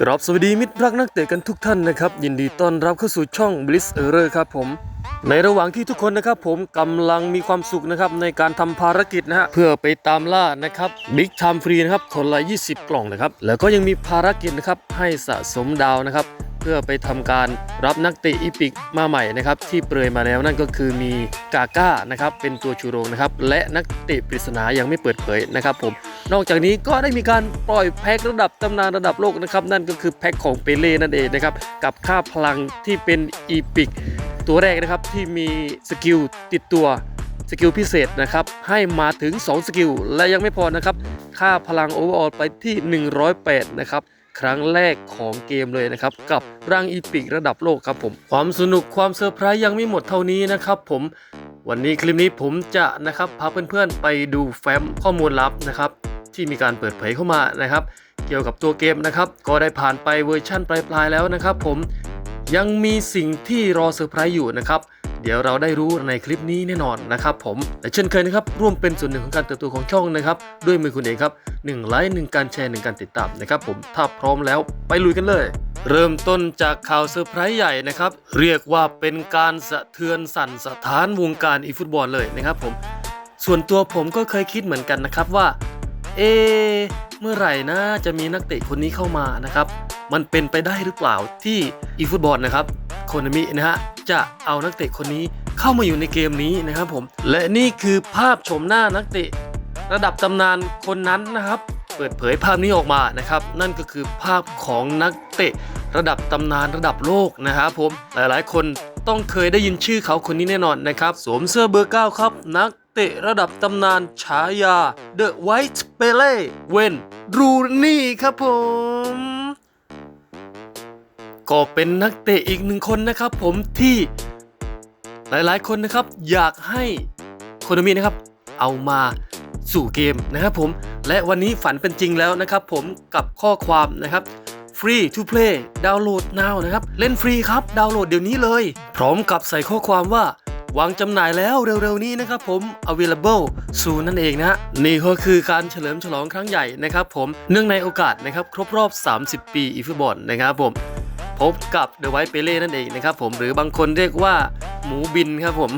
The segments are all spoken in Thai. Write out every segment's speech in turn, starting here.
กราบสวัสดีมิตรรักนักเตะกันทุกท่านนะครับ ยินดีต้อนรับเข้าสู่ช่อง Bliss e r r o r ครับผม ในระหว่างที่ทุกคนนะครับผมกำลังมีความสุขนะครับในการทำภารกิจนะฮะเพื่อไปตามล่านะครับบิ๊กไทม์ฟรีนะครับคนละ 20 กล่องนะครับ แล้วก็ยังมีภารกิจนะครับให้สะสมดาวนะครับ เพื่อไปทำการรับนักเตะอีพิกมาใหม่นะครับที่เปรยมาแล้วนั่นก็คือมีกาก้านะครับเป็นตัวชูโรงนะครับและนักเตะปริศนายังไม่เปิดเผยนะครับผม นอกจากนี้ก็ได้มีการปล่อยแพ็คระดับตำนานระดับโลกนะครับ นั่นก็คือแพ็คของเปเล่นั่นเองนะครับ กับค่าพลังที่เป็นอีพิกตัวแรกนะครับที่มีสกิลติดตัวสกิลพิเศษนะครับ ให้มาถึง 2 สกิล และยังไม่พอนะครับ ค่าพลังโอเวอร์ออลไปที่ 108 นะครับ ครั้งแรกของเกมเลยนะครับ กับร่างอีพิกระดับโลกครับผม ความสนุกความเซอร์ไพรส์ยังไม่หมดเท่านี้นะครับผมวันนี้คลิปนี้ผมจะนะครับพาเพื่อนๆไปดูแฟ้มข้อมูลลับนะครับ ที่มีการเปิดเผยเข้ามานะครับ เกี่ยวกับตัวเกมนะครับ ก็ได้ผ่านไปเวอร์ชั่นปลายๆแล้วนะครับ ผมยังมีสิ่งที่รอเซอร์ไพรส์อยู่นะครับเดี๋ยวเราได้รู้ในคลิปนี้แน่นอนนะครับผมและเช่นเคยนะครับร่วมเป็นส่วนหนึ่งของการเติบโตของช่องนะครับ ด้วยมือคุณเองครับ1ไลค์1การแชร์1การติดตามนะครับผมถ้าพร้อมแล้วไปลุยกันเลย เริ่มต้นจากข่าวเซอร์ไพรส์ใหญ่นะครับ เรียกว่าเป็นการสะเทือนสั่นสถานวงการอีฟุตบอลเลยนะครับผมส่วนตัวผมก็เคยคิดเหมือนกันนะครับว่า เอ เมื่อไหร่นะจะมีนักเตะคนนี้เข้ามานะครับ มันเป็นไปได้หรือเปล่าที่อีฟุตบอลนะครับโคนามินะฮะจะเอานักเตะคนนี้เข้ามาอยู่ในเกมนี้นะครับผม และนี่คือภาพชมหน้านักเตะ ระดับตำนานคนนั้นนะครับ เปิดเผยภาพนี้ออกมานะครับ นั่นก็คือภาพของนักเตะ ระดับตำนานระดับโลกนะครับผมหลายๆ คนต้องเคยได้ยินชื่อเขาคนนี้แน่นอนนะครับ สวมเสื้อเบอร์9ครับนัก เตะระดับตำนานฉายา The White Pele เวนรูนี่ครับผมก็เป็นนักเตะอีกหนึ่งคนนะครับผมที่หลายๆ คนนะครับอยากให้โคนมินะครับเอามาสู่เกมนะครับผมและวันนี้ฝันเป็นจริงแล้วนะครับผมกับข้อความนะครับ Free to play ดาวน์โหลด now นะครับ เล่นฟรีครับ ดาวน์โหลดเดี๋ยวนี้เลย พร้อมกับใส่ข้อความว่า วางจำหน่ายแล้วเร็วๆนี้นะครับผม available soon นั่นเองนะนี่ก็คือการเฉลิมฉลองครั้งใหญ่นะครับผมเนื่องในโอกาสนะครับครบรอบ 30 ปีอีฟุตบอลนะครับผมพบกับเดอะไวท์เปเล่นั่นเองนะครับผมหรือบางคนเรียกว่าหมูบินครับผม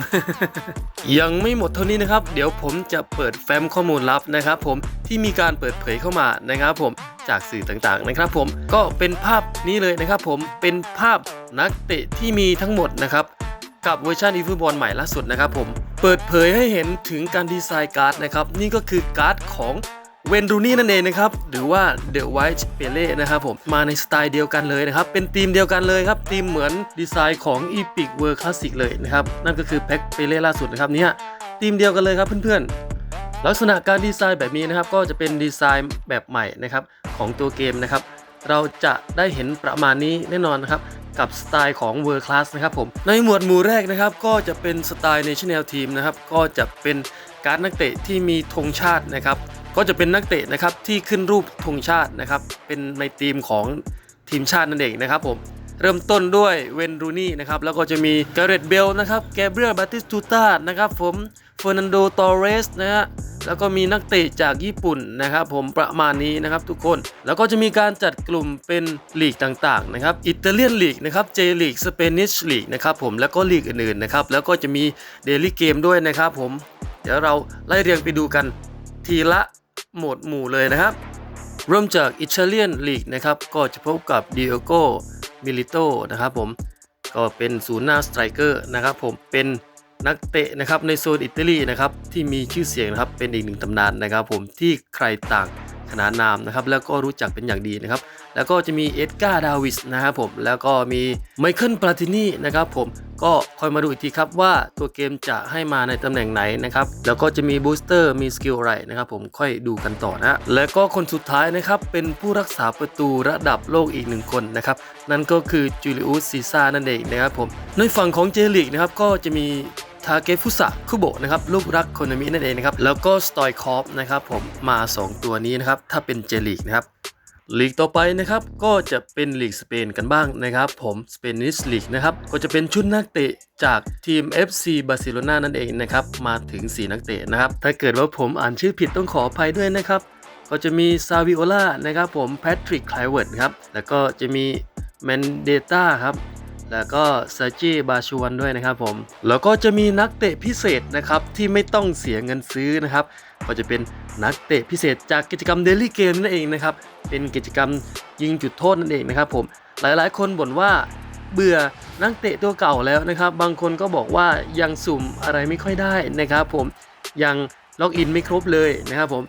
ยังไม่หมดเท่านี้นะครับ เดี๋ยวผมจะเปิดแฟ้มข้อมูลลับนะครับผมที่มีการเปิดเผยเข้ามานะครับผมจากสื่อต่างๆนะครับผมก็เป็นภาพนี้เลยนะครับผมเป็นภาพนักเตะที่มีทั้งหมดนะครับ กับเวอร์ชันอีฟุตบอลใหม่ล่าสุดนะครับผม เปิดเผยให้เห็นถึงการดีไซน์การ์ดนะครับ นี่ก็คือการ์ดของเวนรูนี่นั่นเองนะครับ หรือว่า The White Pele นะครับผมมาในสไตล์เดียวกันเลยนะครับ เป็นธีมเดียวกันเลยครับธีมเหมือนดีไซน์ของ Epic World Classic เลยนะครับ นั่นก็คือแพ็คเปเล่ล่าสุดนะครับเนี่ยธีมเดียวกันเลยครับเพื่อนๆ ลักษณะการดีไซน์แบบนี้นะครับ ก็จะเป็นดีไซน์แบบใหม่นะครับของตัวเกมนะครับ เราจะได้เห็นประมาณนี้แน่นอนนะครับ กับสไตล์ของ World Class นะครับผม ในหมวดหมู่แรกนะครับ ก็จะเป็นสไตล์ National Team นะครับ ก็จะเป็นการดนักเตะที่มีธงชาตินะครับ ก็จะเป็นนักเตะนะครับที่ขึ้นรูปธงชาตินะครับ เป็นในทีมของทีมชาตินั่นเองนะครับผมเริ่มต้นด้วยเวนรูนี่นะครับ แล้วก็จะมีกาเรตเบลนะครับแกเบรียลบาติสตูตานะครับผม เฟอร์นันโด ตอเรสนะฮะแล้วก็มีนักเตะจากญี่ปุ่นนะครับผมประมาณนี้นะครับทุกคนแล้วก็จะมีการจัดกลุ่มเป็นลีกต่างๆนะครับอิตาเลียนลีกนะครับเจลีกสเปนิชลีกนะครับผมแล้วก็ลีกอื่นๆนะครับแล้วก็จะมีเดลี่เกมด้วยนะครับผมเดี๋ยวเราไล่เรียงไปดูกันทีละหมวดหมู่เลยนะครับ เริ่มจากอิตาเลียนลีกนะครับก็จะพบกับดิโอโกมิลิโตนะครับผมก็เป็นศูนย์หน้าสไตรเกอร์นะครับผมเป็น นักเตะนะครับในโซนอิตาลีนะครับที่มีชื่อเสียงนะครับเป็นอีกหนึ่งตำนานนะครับ ผมที่ใครต่างขนานนามนะครับแล้วก็รู้จักเป็นอย่างดีนะครับ แล้วก็จะมีเอ็ดการ์ดาวิสนะครับผมแล้วก็มีไมเคิลปลาตินีนะครับผมก็คอยมาดูอีกทีครับว่าตัวเกมจะให้มาในตำแหน่งไหนนะครับแล้วก็จะมีบูสเตอร์มีสกิลอะไรนะครับผมค่อยดูกันต่อนะแล้วก็คนสุดท้ายนะครับเป็นผู้รักษาประตูระดับโลกอีกหนึ่งคนนะครับนั่นก็คือจูเลิอุสซีซ่านั่นเองนะครับผมในฝั่งของเจลิกนะครับก็จะมีาเกฟุสะคุโบะนะครับลูกรักโคนามินั่นเองนะครับแล้วก็สตอยคอฟนะครับผมมา 2 ตัวนี้นะครับถ้าเป็นเจลีกนะครับลีกต่อไปนะครับก็จะเป็นลีกสเปนกันบ้างนะครับ ผมสเปนิสลีกนะครับก็จะเป็นชุดนักเตะจากทีม FC บาร์เซโลนานั่นเองนะครับมาถึง 4 นักเตะนะครับถ้าเกิดว่าผมอ่านชื่อผิดต้องขออภัยด้วยนะครับก็จะมีซาวิโอลานะครับผมแพทริกไคลเวิร์ดครับแล้วก็จะมีแมนเดต้าครับ แล้วก็เซอร์จีบาชวนด้วยนะครับผม แล้วก็จะมีนักเตะพิเศษนะครับที่ไม่ต้องเสียเงินซื้อนะครับ ก็จะเป็นนักเตะพิเศษจากกิจกรรมเดลี่เกมนั่นเองนะครับ เป็นกิจกรรมยิงจุดโทษนั่นเองนะครับผม หลายๆ คนบ่นว่าเบื่อนักเตะตัวเก่าแล้วนะครับ บางคนก็บอกว่ายังสุ่มอะไรไม่ค่อยได้นะครับผม ยังล็อกอินไม่ครบเลยนะครับผม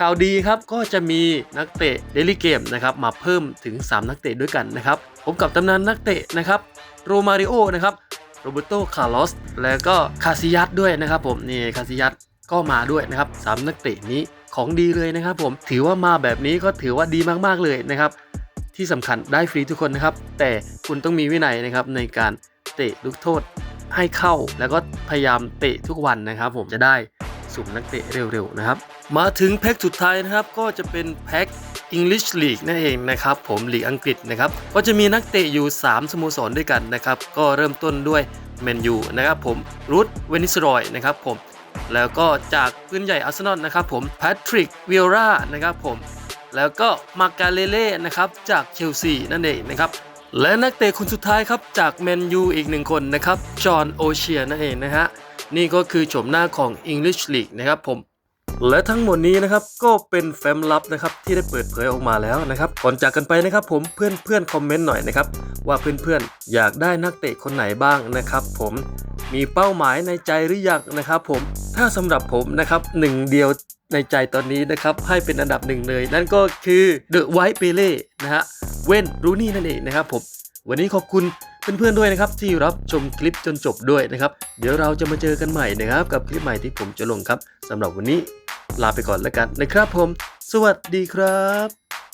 ข่าวดีครับก็จะมีนักเตะเดลี่เกมนะครับมาเพิ่มถึง 3 นักเตะด้วยกันนะครับพบกับตำนานนักเตะนะครับโรมาริโอนะครับโรเบโตคาร์ลอสแล้วก็คาซิยัสด้วยนะครับผมนี่คาซิยัสก็มาด้วยนะครับสามนักเตะนี้ของดีเลยนะครับผมถือว่ามาแบบนี้ก็ถือว่าดีมากๆเลยนะครับที่สำคัญได้ฟรีทุกคนนะครับ แต่คุณต้องมีวินัยนะครับในการเตะลูกโทษให้เข้า แล้วก็พยายามเตะทุกวันนะครับ ผมจะได้ สุ่มนักเตะเร็วๆนะครับ มาถึงแพ็กสุดท้ายนะครับก็จะเป็นแพ็ก English League นั่นเองนะครับผมลีกอังกฤษนะครับก็จะมีนักเตะอยู่ 3 สโมสรด้วยกันนะครับก็เริ่มต้นด้วยแมนยูนะครับผมรูทเวนิสรอยนะครับผมแล้วก็จากปืนใหญ่อาร์เซนอลนะครับผมแพทริกวิโอรานะครับผมแล้วก็มาการเลเล่นะครับจากเชลซีนั่นเองนะครับและนักเตะคนสุดท้ายครับจากแมนยูอีกหนึ่งคนนะครับจอห์นโอเชียนั่นเองนะฮะ นี่ก็คือโฉมหน้าของ English League นะครับผม และทั้งหมดนี้นะครับก็เป็นแฟ้มลับนะครับที่ได้เปิดเผยออกมาแล้วนะครับก่อนจากกันไปนะครับผมเพื่อนเพื่อนคอมเมนต์หน่อยนะครับว่าเพื่อนเพื่อนๆอยากได้นักเตะคนไหนบ้างนะครับ ผมมีเป้าหมายในใจหรือยังนะครับ ผมถ้าสำหรับผมนะครับหนึ่งเดียวในใจตอนนี้นะครับให้เป็นอันดับหนึ่งเลย นั่นก็คือเดอะไวท์เปเล่นะฮะเวนรูนี่นั่นเองนะครับผมวันนี้ขอบคุณ เพื่อนๆด้วยนะครับที่รับชมคลิปจนจบด้วยนะครับ เดี๋ยวเราจะมาเจอกันใหม่นะครับ กับคลิปใหม่ที่ผมจะลงครับสำหรับวันนี้ลาไปก่อนแล้วกันนะครับผม สวัสดีครับ